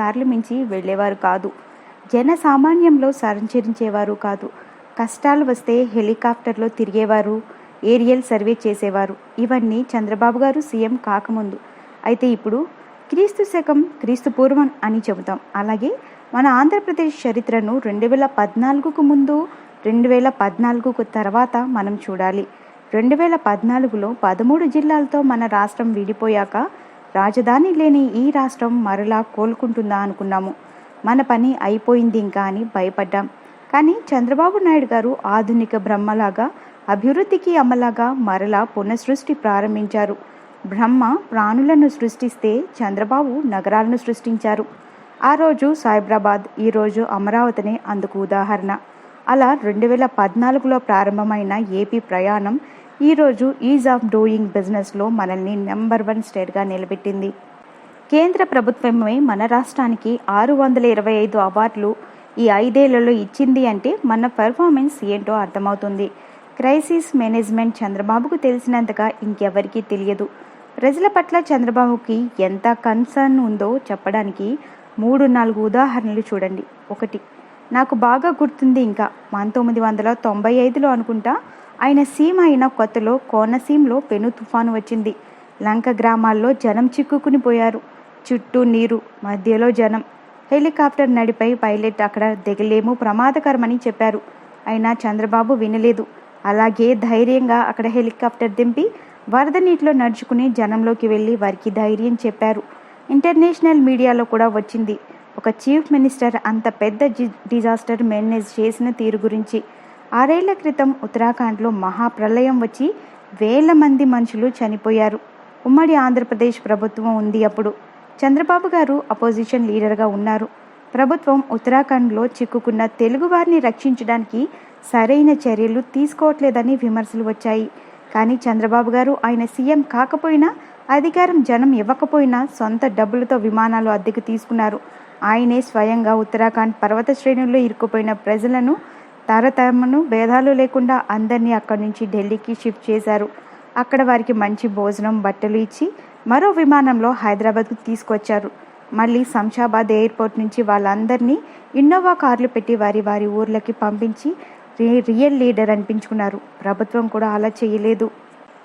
సార్లు మించి వెళ్ళేవారు కాదు. జన సామాన్యంలో సంచరించేవారు కాదు. కష్టాలు వస్తే హెలికాప్టర్లో తిరిగేవారు ఏరియల్ సర్వే చేసేవారు. ఇవన్నీ చంద్రబాబు గారు సీఎం కాకముందు. అయితే ఇప్పుడు క్రీస్తు శకం క్రీస్తు పూర్వం అని చెబుతాం. అలాగే మన ఆంధ్రప్రదేశ్ చరిత్రను రెండు వేల పద్నాలుగుకు ముందు రెండు వేల పద్నాలుగుకు తర్వాత మనం చూడాలి. రెండు వేల పద్నాలుగులో పదమూడు జిల్లాలతో మన రాష్ట్రం విడిపోయాక రాజధాని లేని ఈ రాష్ట్రం మరలా కోలుకుంటుందా అనుకున్నాము. మన పని అయిపోయింది ఇంకా అని భయపడ్డాం. కానీ చంద్రబాబు నాయుడు గారు ఆధునిక బ్రహ్మలాగా అభివృద్ధికి అమలాగా మరలా పునఃసృష్టి ప్రారంభించారు. బ్రహ్మ ప్రాణులను సృష్టిస్తే చంద్రబాబు నగరాలను సృష్టించారు. ఆ రోజు సైబరాబాద్ ఈరోజు అమరావతినే అందుకు ఉదాహరణ. అలా రెండు వేల పద్నాలుగులో ప్రారంభమైన ఏపీ ప్రయాణం ఈరోజు ఈజ్ ఆఫ్ డూయింగ్ బిజినెస్లో మనల్ని నెంబర్ వన్ స్టేట్గా నిలబెట్టింది. కేంద్ర ప్రభుత్వమే మన రాష్ట్రానికి ఆరు వందల ఇరవై ఐదు అవార్డులు ఈ ఐదేళ్ళలో ఇచ్చింది అంటే మన పెర్ఫార్మెన్స్ ఏంటో అర్థమవుతుంది. క్రైసిస్ మేనేజ్మెంట్ చంద్రబాబుకు తెలిసినంతగా ఇంకెవరికీ తెలియదు. ప్రజల పట్ల చంద్రబాబుకి ఎంత కన్సర్న్ ఉందో చెప్పడానికి మూడు నాలుగు ఉదాహరణలు చూడండి. ఒకటి నాకు బాగా గుర్తుంది ఇంకా. పంతొమ్మిది వందల తొంభై ఐదులో అనుకుంటా ఆయన సీమ అయిన కొత్తలో కోనసీమలో పెను తుఫాను వచ్చింది. లంక గ్రామాల్లో జనం చిక్కుకుని పోయారు. చుట్టూ నీరు మధ్యలో జనం. హెలికాప్టర్ నడిపై పైలట్ అక్కడ దిగలేము ప్రమాదకరమని చెప్పారు. అయినా చంద్రబాబు వినలేదు. అలాగే ధైర్యంగా అక్కడ హెలికాప్టర్ దింపి వరద నీటిలో నడుచుకుని జనంలోకి వెళ్ళి వారికి ధైర్యం చెప్పారు. ఇంటర్నేషనల్ మీడియాలో కూడా వచ్చింది. ఒక చీఫ్ మినిస్టర్ అంత పెద్ద డిజాస్టర్ మేనేజ్ చేసిన తీరు గురించి. ఆరేళ్ళ క్రితం ఉత్తరాఖండ్లో మహాప్రలయం వచ్చి వేల మంది మనుషులు చనిపోయారు. ఉమ్మడి ఆంధ్రప్రదేశ్ ప్రభుత్వం ఉంది అప్పుడు. చంద్రబాబు గారు అపోజిషన్ లీడర్గా ఉన్నారు. ప్రభుత్వం ఉత్తరాఖండ్లో చిక్కుకున్న తెలుగువారిని రక్షించడానికి సరైన చర్యలు తీసుకోవట్లేదని విమర్శలు వచ్చాయి. కానీ చంద్రబాబు గారు ఆయన సీఎం కాకపోయినా అధికారం జనం ఇవ్వకపోయినా సొంత డబ్బులతో విమానాలు అద్దెకు తీసుకున్నారు. ఆయనే స్వయంగా ఉత్తరాఖండ్ పర్వత శ్రేణుల్లో ఇరుక్కుపోయిన ప్రజలను తారతమ్యను భేదాలు లేకుండా అందరినీ అక్కడి నుంచి ఢిల్లీకి షిఫ్ట్ చేశారు. అక్కడ వారికి మంచి భోజనం బట్టలు ఇచ్చి మరో విమానంలో హైదరాబాద్కు తీసుకొచ్చారు. మళ్ళీ శంషాబాద్ ఎయిర్పోర్ట్ నుంచి వాళ్ళందరినీ ఇన్నోవా కార్లు పెట్టి వారి వారి ఊర్లకి పంపించి రి- రియల్ లీడర్ అనిపించుకున్నారు. ప్రభుత్వం కూడా అలా చేయలేదు.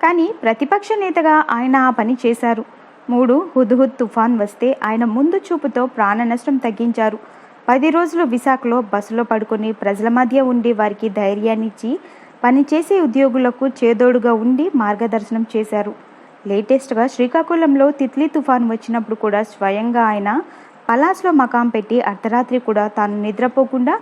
కానీ ప్రతిపక్ష నేతగా ఆయన ఆ పని చేశారు. మూడు హుద్హుద్ తుఫాన్ వస్తే ఆయన ముందు చూపుతో ప్రాణ నష్టం తగ్గించారు. పది రోజులు విశాఖలో బస్సులో పడుకొని ప్రజల మధ్య ఉండి వారికి ధైర్యాన్నిచ్చి పనిచేసే ఉద్యోగులకు చేదోడుగా ఉండి మార్గదర్శనం చేశారు. లేటెస్ట్గా శ్రీకాకుళంలో తిత్లీ తుఫాన్ వచ్చినప్పుడు కూడా స్వయంగా ఆయన పలాస్లో మకాం పెట్టి అర్ధరాత్రి కూడా తాను నిద్రపోకుండా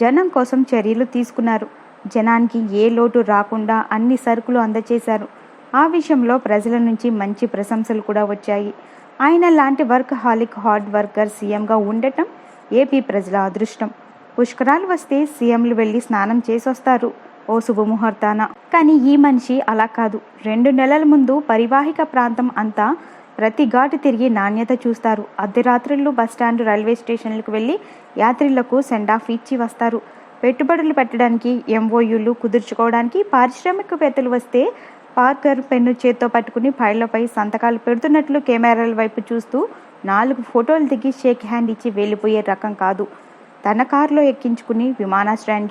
జనం కోసం చర్యలు తీసుకున్నారు. జనానికి ఏ లోటు రాకుండా అన్ని సరుకులు అందచేశారు. ఆ విషయంలో ప్రజల నుంచి మంచి ప్రశంసలు కూడా వచ్చాయి. ఆయన లాంటి వర్క్ హాలిక్ హార్డ్ వర్కర్ సీఎంగా ఉండటం ఏపీ ప్రజల అదృష్టం. పుష్కరాలు వస్తే సీఎంలు వెళ్ళి స్నానం చేసొస్తారు. ఓ శుభముహూర్తాన. కానీ ఈ మనిషి అలా కాదు. రెండు నెలల ముందు పరివాహిక ప్రాంతం అంతా ప్రతి ఘాటు తిరిగి నాణ్యత చూస్తారు. అర్ధరాత్రులు బస్టాండ్ రైల్వే స్టేషన్లకు వెళ్ళి యాత్రికులకు సెండ్ ఆఫ్ ఇచ్చి వస్తారు. పెట్టుబడులు పెట్టడానికి ఎంఓయూలు కుదుర్చుకోవడానికి పారిశ్రామికవేత్తలు వస్తే పార్కర్ పెన్ను చేత్తో పట్టుకుని ఫైళ్ళపై సంతకాలు పెడుతున్నట్లు కెమెరాల వైపు చూస్తూ నాలుగు ఫోటోలు దిగి షేక్ హ్యాండ్ ఇచ్చి వెళ్ళిపోయే రకం కాదు. తన కారులో ఎక్కించుకుని విమానాశ్రయానికి